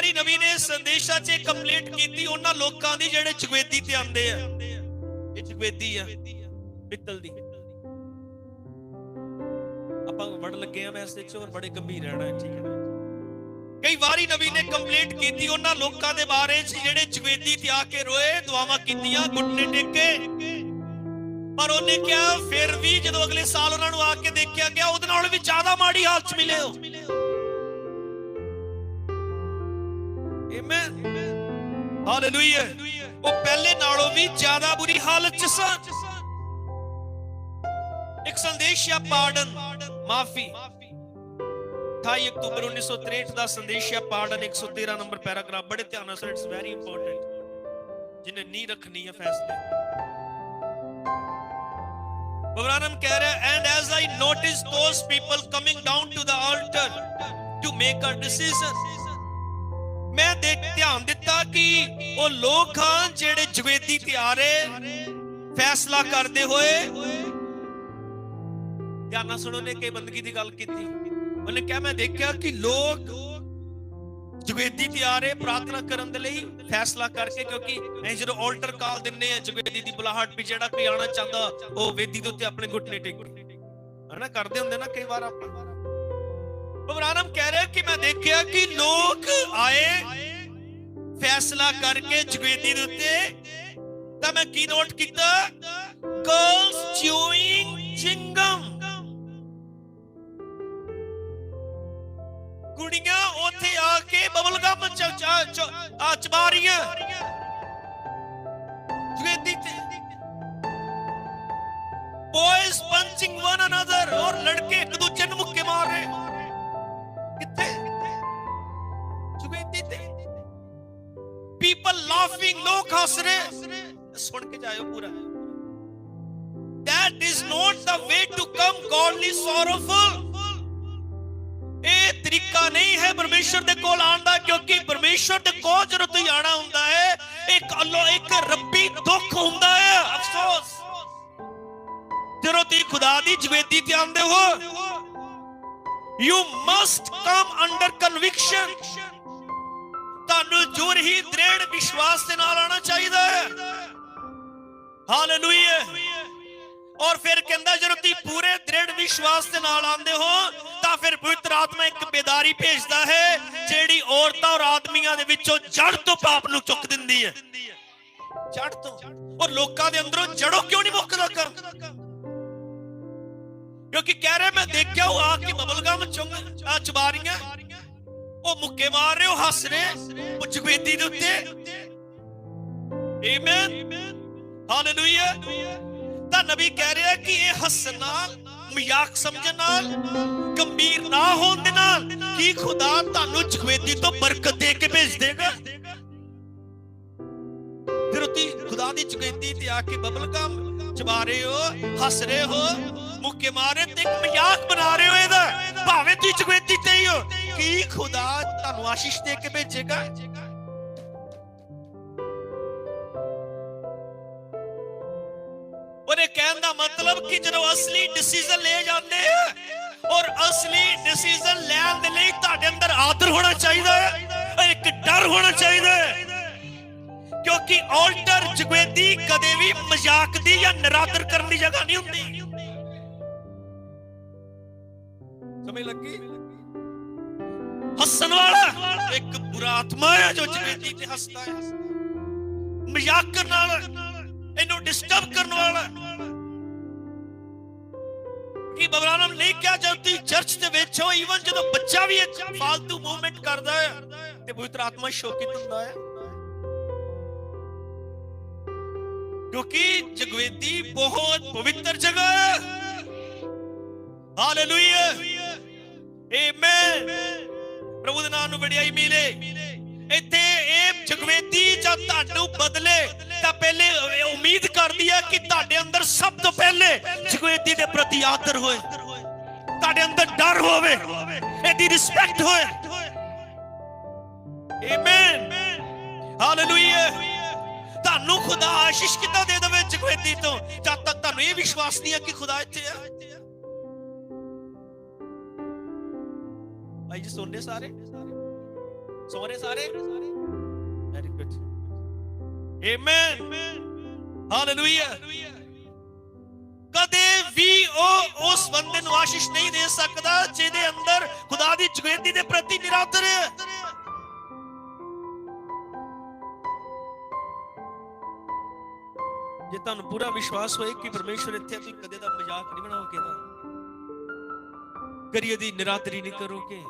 ਵਾਰੀ ਨਬੀ ਨੇ ਸੰਦੇਸ਼ਾਂ 'ਚ ਕੰਪਲੀਟ ਕੀਤੀ, ਉਹਨਾਂ ਲੋਕਾਂ ਦੀ ਜਿਹੜੇ ਜਗਵੇਦੀ ਤੇ ਆਉਂਦੇ ਆ। ਇਹ ਜਗਵੇਦੀ ਆ, ਪਿੱਤਲ ਦੀ। ਆਪਾਂ ਵੜ ਲੱਗੇ ਆ ਮੈਸੇਜ 'ਚ ਔਰ ਬੜੇ ਗੰਭੀਰ ਰਹਿਣਾ ਠੀਕ ਹੈ। ਕਈ ਵਾਰੀ ਨਬੀ ਨੇ ਕੰਪਲੀਟ ਕੀਤੀ, ਉਹਨਾਂ ਲੋਕਾਂ ਦੇ ਬਾਰੇ 'ਚ ਜਿਹੜੇ ਜਗਵੇਦੀ ਤੇ ਆ ਕੇ ਰੋਏ, ਦੁਆਵਾਂ ਕੀਤੀਆਂ ਗੁੱਟਨੇ ਟੇਕੇ। ਪਰ ਉਹਨੇ ਕਿਹਾ, ਫਿਰ ਵੀ ਜਦੋਂ ਅਗਲੇ ਸਾਲ ਉਹਨਾਂ ਨੂੰ ਆ ਕੇ ਦੇਖਿਆ ਗਿਆ, ਉਹਦੇ ਨਾਲ ਵੀ ਜ਼ਿਆਦਾ ਮਾੜੀ ਹਾਲਤ ਮਿਲੇ ਹੋ। ਆਮੇਨ ਹਾਲੇਲੂਇਆ ਉਹ ਪਹਿਲੇ ਨਾਲੋਂ ਵੀ ਜ਼ਿਆਦਾ ਬੁਰੀ ਹਾਲਤ 'ਚ ਸਨ ਇੱਕ ਸੰਦੇਸ਼ ਆ, ਪਾਰਡਨ। ਮਾਫੀ। 28 ਅਕਤੂਬਰ 1963 ਦਾ ਸੰਦੇਸ਼ ਆ, ਪਾਰਡਨ 113 ਨੰਬਰ ਪੈਰਾਗ੍ਰਾਫ। ਬੜੇ ਧਿਆਨ ਨਾਲ ਇਟਸ ਵੈਰੀ ਇੰਪੋਰਟੈਂਟ ਜਿਹਨੇ ਨਹੀਂ ਰੱਖਣੀ ਹੈ ਫੈਸਲੇ। ਬਬਰਾਨਮ ਕਹਿ ਰਿਹਾ and as I notice those people coming down to the altar to make a decision ਧਿਆਨ ਦਿੱਤਾ ਕਿ ਉਹ ਲੋਕ ਹਨ ਜਿਹੜੇ ਜਵੇਦੀ ਤੇ ਫੈਸਲਾ ਕਰਦੇ ਹੋਏ। ਧਿਆਨ ਨਾਲ ਸੁਣੋ ਨੇ ਕਿ ਬੰਦਗੀ ਦੀ ਗੱਲ ਕੀਤੀ। ਉਹਨੇ ਕਿਹਾ, ਮੈਂ ਦੇਖਿਆ ਕਿ ਲੋਕ ਜਗਵੇਦੀ ਤੇ ਪ੍ਰਾਰਥਨਾ ਕਰਨ ਦੇ ਲਈ ਫੈਸਲਾ ਕਰਕੇ, ਕਿਉਂਕਿ ਐ ਜਦੋਂ ਆਲਟਰ ਕਾਲ ਦਿੰਨੇ ਆ ਜਗਵੇਦੀ ਦੀ ਬੁਲਾਹਟ ਵੀ ਜਿਹੜਾ ਕੋਈ ਆਣਾ ਚਾਹੁੰਦਾ, ਉਹ ਵੇਦੀ ਦੇ ਉੱਤੇ ਆਪਣੇ ਘੁੱਟਨੇ ਟੇਕੇ ਹਨਾ, ਕਰਦੇ ਹੁੰਦੇ ਨਾ ਕਈ ਵਾਰ ਆਪਾਂ। ਭਗਵਾਨ ਕਹਿ ਰਿਹਾ ਕਿ ਮੈਂ ਦੇਖਿਆ ਕਿ ਲੋਕ ਆਏ ਫੈਸਲਾ ਕਰਕੇ ਜਗਵੇਦੀ ਦੇ ਉੱਤੇ ਤਾਂ ਮੈਂ ਕੀ ਨੋਟ ਕੀਤਾ? ਗਰਲਸ ਚੂਇੰਗ ਚਿੰਗਮ ਕੁੜੀਆਂ ਉੱਥੇ ਆ ਕੇ ਬਬਲਗਮ ਆ ਚਬਾ ਰਹੀਆਂ। ਜਗਵੇਦੀ ਤੇ ਬॉयਜ਼ ਪੰਚਿੰਗ ਵਨ ਅਨਦਰ ਔਰ ਲੜਕੇ ਇੱਕ ਦੂਜੇ ਨੂੰ ਪੀਪਲ ਲਾਫਿੰਗ ਲੋਕ ਹੱਸ ਰਹੇ ਸੁਣ ਕੇ ਜਾਇਓ ਪੂਰਾ that is not the way to come, godly, sorrowful ਇਹ ਤਰੀਕਾ ਨਹੀਂ ਹੈ ਪਰਮੇਸ਼ਰ ਦੇ ਕੋਲ ਆਉਣ ਦਾ ਕਿਉਂਕਿ ਪਰਮੇਸ਼ਰ ਦੇ ਕੋਲ ਜਦੋਂ ਤੁਸੀਂ ਆਣਾ ਹੁੰਦਾ ਹੈ ਇੱਕ ਅੱਲੋ ਇੱਕ ਰੱਬੀ ਦੁੱਖ ਹੁੰਦਾ ਹੈ ਅਫਸੋਸ ਜਦੋਂ ਤੁਸੀਂ ਖੁਦਾ ਦੀ ਜਵੇਦੀ ਤੇ ਆਉਂਦੇ ਹੋ you must come under conviction ਤੁਹਾਨੂੰ ਜੁਰ ਹੀ ਦ੍ਰਿੜ ਵਿਸ਼ਵਾਸ ਦੇ ਨਾਲ ਆਣਾ ਚਾਹੀਦਾ ਹੈ। ਹਾਲੇਲੂਇਆ ਔਰ ਫਿਰ ਕਹਿੰਦਾ, ਜਦੋਂ ਤੁਸੀਂ ਪੂਰੇ ਦ੍ਰਿੜ ਵਿਸ਼ਵਾਸ ਦੇ ਨਾਲ ਆਉਂਦੇ ਹੋ, ਤਾਂ ਫਿਰ ਪਵਿੱਤਰ ਆਤਮਾ ਇੱਕ ਬੇਦਾਰੀ ਭੇਜਦਾ ਹੈ, ਜਿਹੜੀ ਔਰਤਾਂ ਔਰ ਆਦਮੀਆਂ ਦੇ ਵਿੱਚੋਂ ਜੜ ਤੋਂ ਪਾਪ ਨੂੰ ਚੁੱਕ ਦਿੰਦੀ ਹੈ। ਜੜ ਤੋਂ। ਔਰ ਲੋਕਾਂ ਦੇ ਅੰਦਰੋਂ ਜੜੋਂ ਕਿਉਂ ਨਹੀਂ ਮੁੱਕਦਾ ਕੰਮ ਕਿਉਂਕਿ ਕਹਿ ਰਿਹਾ, ਮੈਂ ਦੇਖਿਆ ਉਹ ਆ ਕੇ ਬਬਲਗਮ ਚੁੰਗ ਚਬਾਰੀਆਂ ਉਹ ਮੁੱਕੇ ਮਾਰ ਰਹੇ ਹੋ, ਹੱਸ ਰਹੇ ਉਹ ਜਗਵੇਦੀ ਦੇ ਉੱਤੇ। ਆਮੇਨ ਹਾਲੇਲੂਇਆ ਤਾਂ ਨਬੀ ਕਹਿ ਰਿਹਾ ਕਿ ਇਹ ਹੱਸਣ ਨਾਲ, ਮਜ਼ਾਕ ਸਮਝਣ ਨਾਲ, ਗੰਭੀਰ ਨਾ ਹੋਣ ਦੇ ਨਾਲ ਕੀ ਖੁਦਾ ਤੁਹਾਨੂੰ ਜਗਵੇਦੀ ਤੋਂ ਬਰਕਤ ਦੇ ਕੇ ਭੇਜ ਦੇਗਾ? ਫਿਰ ਤੁਸੀਂ ਖੁਦਾ ਦੀ ਜਗਵੇਦੀ ਤੇ ਆ ਕੇ ਬਬਲ ਕੰਮ ਚਬਾ ਰਹੇ ਹੋ, ਹੱਸ ਰਹੇ ਹੋ, ਮੁੱਕੇ ਮਾਰੇ ਤੇ ਇੱਕ ਮਜ਼ਾਕ ਬਣਾ ਰਹੇ ਹੋ ਇਹਦਾ। ਭਾਵੇਂ ਤੁਸੀਂ ਜਗਵੇਦੀ ਕੀ ਖੁਦਾ ਤੁਹਾਨੂੰ ਆਸ਼ੀਸ਼ ਦੇ ਕੇ ਭੇਜੇਗਾ? ਉਹਨੇ ਕਹਿਣ ਦਾ ਮਤਲਬ ਕਿ ਜਦੋਂ ਅਸਲੀ ਡਿਸੀਜਨ ਲੈ ਜਾਂਦੇ ਆ ਔਰ ਅਸਲੀ ਡਿਸੀਜਨ ਲੈਣ ਦੇ ਲਈ ਤੁਹਾਡੇ ਅੰਦਰ ਆਦਰ ਹੋਣਾ ਚਾਹੀਦਾ ਹੈ, ਇੱਕ ਡਰ ਹੋਣਾ ਚਾਹੀਦਾ ਹੈ। ਕਿਉਂਕਿ ਆਲਟਰ ਜਗਵੇਦੀ ਕਦੇ ਵੀ ਮਜ਼ਾਕ ਦੀ ਜਾਂ ਨਰਾਦਰ ਕਰਨ ਦੀ ਜਗ੍ਹਾ ਨਹੀਂ ਹੁੰਦੀ। ਸਮਝ ਲੱਗੀ? ਹੱਸਣ ਵਾਲਾ ਇੱਕ ਬੁਰਾ ਆਤਮਾ ਹੈ ਜੋ ਜਗਵੇਦੀ ਤੇ ਹੱਸਦਾ ਹੈ। ਮਜ਼ਾਕ ਕਰਨ ਵਾਲਾ, ਇਹਨੂੰ ਡਿਸਟਰਬ ਕਰਨ ਵਾਲਾ। ਕਿ ਬਬਰਾਨਮ ਨਹੀਂ ਕਿਹਾ ਜਦ ਚਰਚ ਦੇ ਵਿੱਚ ਹੋ ਈਵਨ ਜਦੋਂ ਬੱਚਾ ਵੀ ਫਾਲਤੂ ਮੂਵਮੈਂਟ ਕਰਦਾ ਹੈ, ਤੇ ਪਵਿੱਤਰ ਆਤਮਾ ਸ਼ੋਕਿਤ ਹੁੰਦਾ ਹੈ। ਕਿਉਂਕਿ ਜਗਵੇਦੀ ਬਹੁਤ ਪਵਿੱਤਰ ਜਗ੍ਹਾ ਹੈ। ਹਾਲੇਲੂਇਆ ਆਮੇਨ ਪ੍ਰਭੂ ਵਡਿਆਈ ਮਿਲੇ। ਇੱਥੇ ਇਹ ਜਗਵੇਦੀ ਜਦ ਤੁਹਾਨੂੰ ਬਦਲੇ ਤਾਂ ਪਹਿਲੇ ਉਮੀਦ ਕਰਦੀ ਹੈ ਕਿ ਤੁਹਾਡੇ ਅੰਦਰ ਸਭ ਤੋਂ ਪਹਿਲੇ ਜਗਵੇਦੀ ਦੇ ਪ੍ਰਤੀ ਆਦਰ ਹੋਏ। ਤੁਹਾਡੇ ਅੰਦਰ ਡਰ ਹੋਵੇ, ਇਹਦੀ ਰਿਸਪੈਕਟ ਹੋਏ। ਆਮੇਨ ਹਾਲੇਲੂਇਆ ਤੁਹਾਨੂੰ ਖੁਦਾ ਆਸ਼ੀਸ਼ ਕਿੱਦਾਂ ਦੇ ਦੇਵੇ ਜਗਵੇਦੀ ਤੋਂ? ਜਦ ਤੱਕ ਤੁਹਾਨੂੰ ਇਹ ਵਿਸ਼ਵਾਸ ਨਹੀਂ ਹੈ ਕਿ ਖੁਦਾ ਇੱਥੇ ਆ ਭਾਈ ਜੀ, ਸੁਣਦੇ ਸਾਰੇ? ਸੋਰੇ ਸਾਰੇ? ਵੈਰੀ ਗੁੱਡ ਆਮੇਨ ਹਾਲੇਲੂਇਆ ਕਦੇ ਵੀ ਉਹ ਉਸ ਬੰਦੇ ਨੂੰ ਆਸ਼ੀਸ਼ ਨਹੀਂ ਦੇ ਸਕਦਾ ਜਿਹਦੇ ਅੰਦਰ ਖੁਦਾ ਦੀ ਜਗਵੇਦੀ ਦੇ ਪ੍ਰਤੀ ਨਿਰਾਦਰ ਹੈ। ਜੇ ਤੁਹਾਨੂੰ ਪੂਰਾ ਵਿਸ਼ਵਾਸ ਹੋਏ ਕਿ ਪਰਮੇਸ਼ਵਰ ਇੱਥੇ ਤੁਸੀਂ ਕਦੇ ਦਾ ਮਜ਼ਾਕ ਨਹੀਂ ਬਣਾਓਗੇ ਦਾ ਕਰੀਏ ਦੀ ਨਿਰਾਦਰੀ ਨਹੀਂ ਕਰੋਗੇ।